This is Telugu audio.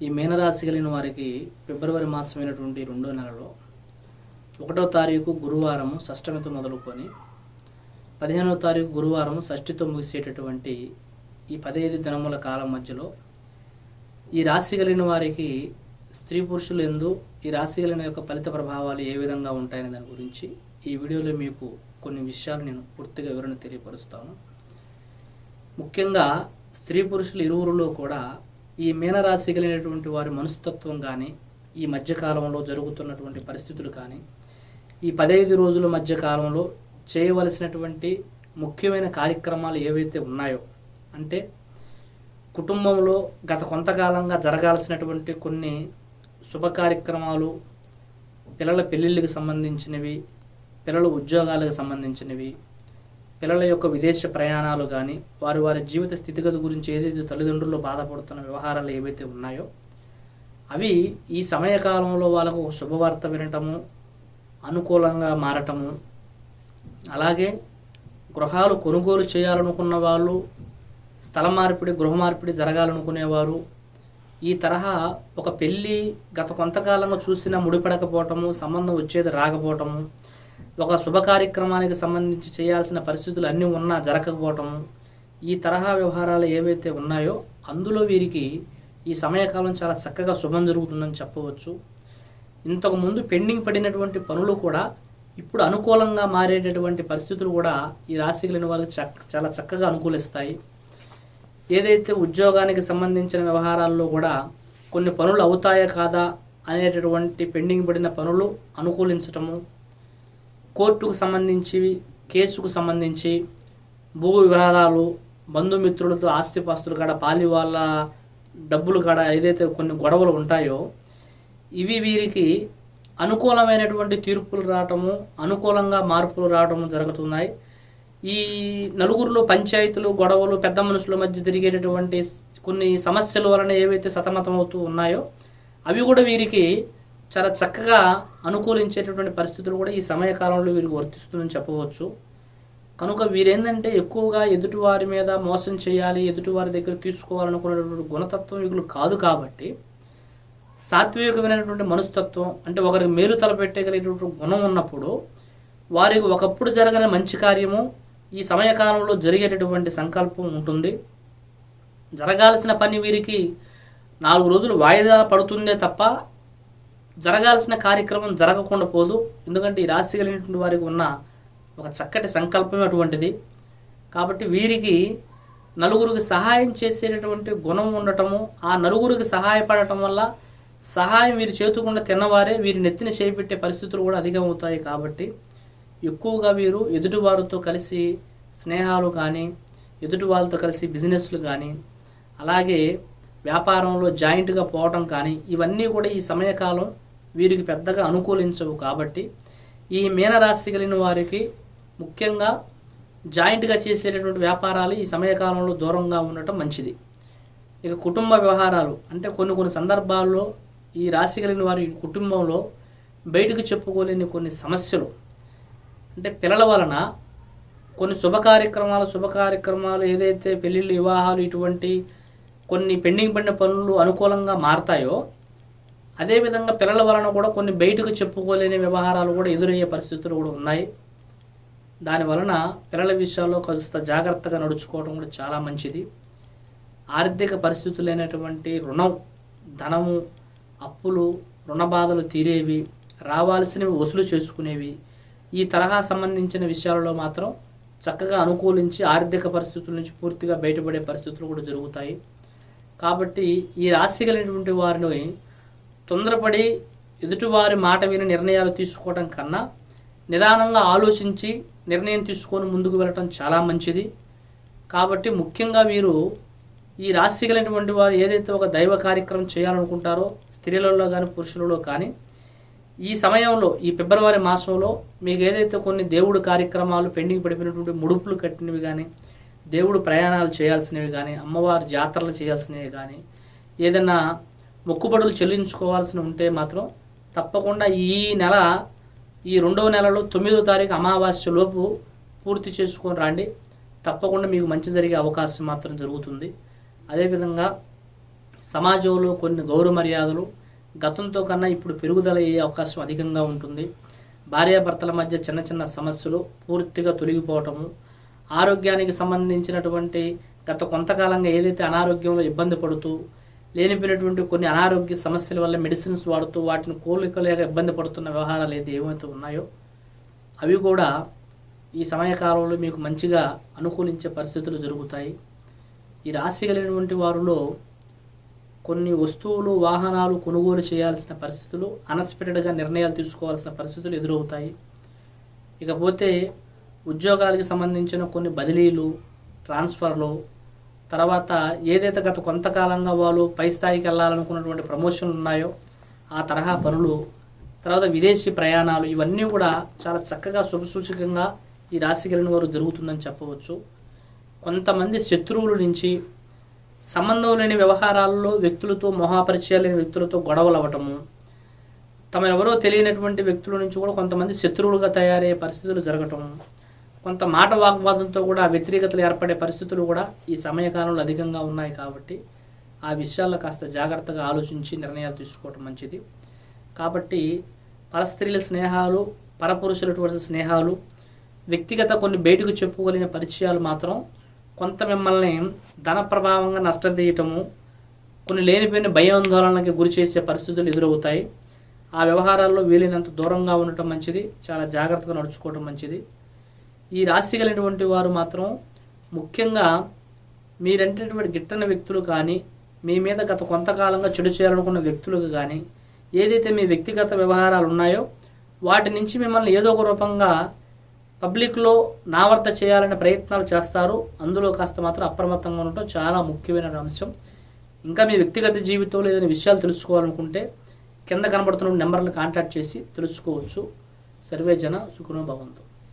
ఈ మీనరాశి కలిగిన వారికి ఫిబ్రవరి మాసమైనటువంటి రెండో నెలలో ఒకటో తారీఖు గురువారము షష్టమితో మొదలుకొని పదిహేనవ తారీఖు గురువారం షష్ఠితో ముగిసేటటువంటి ఈ పదహైదు దినముల కాలం మధ్యలో ఈ రాశి కలిగిన వారికి స్త్రీ పురుషులు ఎందు ఈ రాశి కలిగిన యొక్క ఫలిత ప్రభావాలు ఏ విధంగా ఉంటాయనే దాని గురించి ఈ వీడియోలో మీకు కొన్ని విషయాలు నేను పూర్తిగా వివరణ తెలియపరుస్తాను. ముఖ్యంగా స్త్రీ పురుషులు ఇరువురిలో కూడా ఈ మీనరాశి కలిగినటువంటి వారి మనస్తత్వం కానీ ఈ మధ్యకాలంలో జరుగుతున్నటువంటి పరిస్థితులు కానీ ఈ పదహైదు రోజుల మధ్య కాలంలో చేయవలసినటువంటి ముఖ్యమైన కార్యక్రమాలు ఏవైతే ఉన్నాయో అంటే కుటుంబంలో గత కొంతకాలంగా జరగాల్సినటువంటి కొన్ని శుభ కార్యక్రమాలు పిల్లల పెళ్ళిళ్ళకి సంబంధించినవి పిల్లల ఉద్యోగాలకు సంబంధించినవి పిల్లల యొక్క విదేశ ప్రయాణాలు కానీ వారి వారి జీవిత స్థితిగతి గురించి ఏదైతే తల్లిదండ్రులు బాధపడుతున్న వ్యవహారాలు ఏవైతే ఉన్నాయో అవి ఈ సమయకాలంలో వాళ్ళకు ఒక శుభవార్త వినటము అనుకూలంగా మారటము అలాగే గృహాలు కొనుగోలు చేయాలనుకున్న వాళ్ళు స్థల మార్పిడి గృహ మార్పిడి జరగాలనుకునేవారు ఈ తరహా ఒక పెళ్ళి గత కొంతకాలంగా చూసినా ముడిపడకపోవటము సంబంధం వచ్చేది రాకపోవటము ఒక శుభ కార్యక్రమానికి సంబంధించి చేయాల్సిన పరిస్థితులు అన్నీ ఉన్నా జరగకపోవటము ఈ తరహా వ్యవహారాలు ఏవైతే ఉన్నాయో అందులో వీరికి ఈ సమయకాలం చాలా చక్కగా శుభం జరుగుతుందని చెప్పవచ్చు. ఇంతకుముందు పెండింగ్ పడినటువంటి పనులు కూడా ఇప్పుడు అనుకూలంగా మారేటటువంటి పరిస్థితులు కూడా ఈ రాశి కలిగిన వాళ్ళకి చక్క చాలా చక్కగా అనుకూలిస్తాయి. ఏదైతే ఉద్యోగానికి సంబంధించిన వ్యవహారాల్లో కూడా కొన్ని పనులు అవుతాయా కాదా అనేటటువంటి పెండింగ్ పడిన పనులు అనుకూలించటము కోర్టుకు సంబంధించి కేసుకు సంబంధించి భూ వివాదాలు బంధుమిత్రులతో ఆస్తిపాస్తులు కాడ పాలి వాళ్ళ డబ్బులు కాడ ఏదైతే కొన్ని గొడవలు ఉంటాయో ఇవి వీరికి అనుకూలమైనటువంటి తీర్పులు రావటము అనుకూలంగా మార్పులు రావటము జరుగుతున్నాయి. ఈ నలుగురిలో పంచాయతీలు గొడవలు పెద్ద మనుషుల మధ్య తిరిగేటటువంటి కొన్ని సమస్యల వలన ఏవైతే సతమతమవుతూ ఉన్నాయో అవి కూడా వీరికి చాలా చక్కగా అనుకూలించేటటువంటి పరిస్థితులు కూడా ఈ సమయకాలంలో వీరికి వర్తిస్తుందని చెప్పవచ్చు. కనుక వీరేందంటే ఎక్కువగా ఎదుటివారి మీద మోసం చేయాలి ఎదుటివారి దగ్గర తీసుకోవాలనుకునేటువంటి గుణతత్వం వీళ్ళు కాదు కాబట్టి సాత్వికమైనటువంటి మనస్తత్వం అంటే ఒకరికి మేలు తలపెట్టగలిగేటువంటి గుణం ఉన్నప్పుడు వారికి ఒకప్పుడు జరగని మంచి కార్యము ఈ సమయకాలంలో జరిగేటటువంటి సంకల్పం ఉంటుంది. జరగాల్సిన పని వీరికి నాలుగు రోజులు వాయిదా పడుతుందే తప్ప జరగాల్సిన కార్యక్రమం జరగకుండా పోదు. ఎందుకంటే ఈ రాశి కలిగినటువంటి వారికి ఉన్న ఒక చక్కటి సంకల్పం అటువంటిది. కాబట్టి వీరికి నలుగురికి సహాయం చేసేటటువంటి గుణం ఉండటము ఆ నలుగురికి సహాయపడటం వల్ల సహాయం వీరి చేతుకుండా తిన్నవారే వీరి నెత్తిన చేపెట్టే పరిస్థితులు కూడా అధికమవుతాయి కాబట్టి ఎక్కువగా వీరు ఎదుటివారితో కలిసి స్నేహాలు కానీ ఎదుటి వాళ్ళతో కలిసి బిజినెస్లు కానీ అలాగే వ్యాపారంలో జాయింట్గా పోవటం కానీ ఇవన్నీ కూడా ఈ సమయకాలం వీరికి పెద్దగా అనుకూలించవు కాబట్టి ఈ మీనరాశి కలిగిన వారికి ముఖ్యంగా జాయింట్గా చేసేటటువంటి వ్యాపారాలు ఈ సమయకాలంలో దూరంగా ఉండటం మంచిది. ఇక కుటుంబ వ్యవహారాలు అంటే కొన్ని కొన్ని సందర్భాల్లో ఈ రాశి కలిగిన వారి కుటుంబంలో బయటకు చెప్పుకోలేని కొన్ని సమస్యలు. అంటే పిల్లల వలన కొన్ని శుభ కార్యక్రమాలు శుభ కార్యక్రమాలు ఏదైతే పెళ్ళిళ్ళు వివాహాలు ఇటువంటి కొన్ని పెండింగ్ పడిన పనులు అనుకూలంగా మారతాయో అదేవిధంగా పిల్లల వలన కూడా కొన్ని బయటకు చెప్పుకోలేని వ్యవహారాలు కూడా ఎదురయ్యే పరిస్థితులు కూడా ఉన్నాయి. దాని వలన పిల్లల విషయాల్లో కాస్త జాగ్రత్తగా నడుచుకోవడం కూడా చాలా మంచిది. ఆర్థిక పరిస్థితులైనటువంటి రుణం ధనము అప్పులు రుణ బాధలు తీరేవి రావాల్సినవి వసూలు చేసుకునేవి ఈ తరహా సంబంధించిన విషయాలలో మాత్రం చక్కగా అనుకూలించి ఆర్థిక పరిస్థితుల నుంచి పూర్తిగా బయటపడే పరిస్థితులు కూడా జరుగుతాయి. కాబట్టి ఈ రాశి కలిగినటువంటి వారిని తొందరపడి ఎదుటివారి మాట విని నిర్ణయాలు తీసుకోవడం కన్నా నిదానంగా ఆలోచించి నిర్ణయం తీసుకొని ముందుకు వెళ్ళటం చాలా మంచిది. కాబట్టి ముఖ్యంగా వీరు ఈ రాశి కలిగినటువంటి వారు ఏదైతే ఒక దైవ కార్యక్రమం చేయాలనుకుంటారో స్త్రీలలో కానీ పురుషులలో కానీ ఈ సమయంలో ఈ ఫిబ్రవరి మాసంలో మీకు ఏదైతే కొన్ని దేవుడు కార్యక్రమాలు పెండింగ్ పడిపోయినటువంటి ముడుపులు కట్టినవి కానీ దేవుడు ప్రయాణాలు చేయాల్సినవి కానీ అమ్మవారి జాతరలు చేయాల్సినవి కానీ ఏదైనా మొక్కుబడులు చెల్లించుకోవాల్సి ఉంటే మాత్రం తప్పకుండా ఈ నెల ఈ రెండవ నెలలో తొమ్మిదో తారీఖు అమావాస్య లోపు పూర్తి చేసుకొని రండి. తప్పకుండా మీకు మంచి జరిగే అవకాశం మాత్రం జరుగుతుంది. అదేవిధంగా సమాజంలో కొన్ని గౌరవ మర్యాదలు గతంతో కన్నా ఇప్పుడు పెరుగుదల అయ్యే అవకాశం అధికంగా ఉంటుంది. భార్యాభర్తల మధ్య చిన్న చిన్న సమస్యలు పూర్తిగా తొలగిపోవటము ఆరోగ్యానికి సంబంధించినటువంటి గత కొంతకాలంగా ఏదైతే అనారోగ్యంలో ఇబ్బంది పడుతూ లేనిపోయినటువంటి కొన్ని అనారోగ్య సమస్యల వల్ల మెడిసిన్స్ వాడుతూ వాటిని కోలుకోలేక ఇబ్బంది పడుతున్న వ్యవహారాలు అయితే ఏమైతే ఉన్నాయో అవి కూడా ఈ సమయకాలంలో మీకు మంచిగా అనుకూలించే పరిస్థితులు జరుగుతాయి. ఈ రాశి కలిగినటువంటి వారిలో కొన్ని వస్తువులు వాహనాలు కొనుగోలు చేయాల్సిన పరిస్థితులు అన్ఎక్స్పెక్టెడ్గా నిర్ణయాలు తీసుకోవాల్సిన పరిస్థితులు ఎదురవుతాయి. ఇకపోతే ఉద్యోగాలకి సంబంధించిన కొన్ని బదిలీలు ట్రాన్స్ఫర్లు తర్వాత ఏదైతే గత కొంతకాలంగా వాళ్ళు పై స్థాయికి వెళ్ళాలనుకున్నటువంటి ప్రమోషన్లు ఉన్నాయో ఆ తరహా పనులు తర్వాత విదేశీ ప్రయాణాలు ఇవన్నీ కూడా చాలా చక్కగా శుభసూచకంగా ఈ రాశి కలిగిన వారు జరుగుతుందని చెప్పవచ్చు. కొంతమంది శత్రువుల నుంచి సంబంధం లేని వ్యవహారాల్లో వ్యక్తులతో మొహాపరిచయాలు లేని వ్యక్తులతో గొడవలు అవ్వటము తమ ఎవరో తెలియనటువంటి వ్యక్తుల నుంచి కూడా కొంతమంది శత్రువులుగా తయారయ్యే పరిస్థితులు జరగటం కొంత మాట వాగ్వాదంతో కూడా వ్యతిరేకతలు ఏర్పడే పరిస్థితులు కూడా ఈ సమయకాలంలో అధికంగా ఉన్నాయి కాబట్టి ఆ విషయాల్లో కాస్త జాగ్రత్తగా ఆలోచించి నిర్ణయాలు తీసుకోవటం మంచిది. కాబట్టి పరస్త్రీల స్నేహాలు పరపురుషులటువంటి స్నేహాలు వ్యక్తిగత కొన్ని బయటకు చెప్పుకోలేని పరిచయాలు మాత్రం కొంత మిమ్మల్ని ధన ప్రభావంగా నష్టతీయటము కొన్ని లేనిపోయిన భయాందోళనకి గురి చేసే పరిస్థితులు ఎదురవుతాయి. ఆ వ్యవహారాల్లో వీలైనంత దూరంగా ఉండటం మంచిది చాలా జాగ్రత్తగా నడుచుకోవటం మంచిది. ఈ రాశి కలిగినటువంటి వారు మాత్రం ముఖ్యంగా మీరంటేటువంటి గిట్టని వ్యక్తులు కానీ మీ మీద గత కొంతకాలంగా చెడు చేయాలనుకున్న వ్యక్తులకు కానీ ఏదైతే మీ వ్యక్తిగత వ్యవహారాలు ఉన్నాయో వాటి నుంచి మిమ్మల్ని ఏదో ఒక రూపంగా పబ్లిక్లో నావర్త చేయాలనే ప్రయత్నాలు చేస్తారు. అందులో కాస్త మాత్రం అప్రమత్తంగా ఉండటం చాలా ముఖ్యమైన అంశం. ఇంకా మీ వ్యక్తిగత జీవితంలో ఏదైనా విషయాలు తెలుసుకోవాలనుకుంటే కింద కనబడుతున్న నెంబర్లను కాంటాక్ట్ చేసి తెలుసుకోవచ్చు. సర్వే జన సుఖనో భవంతు.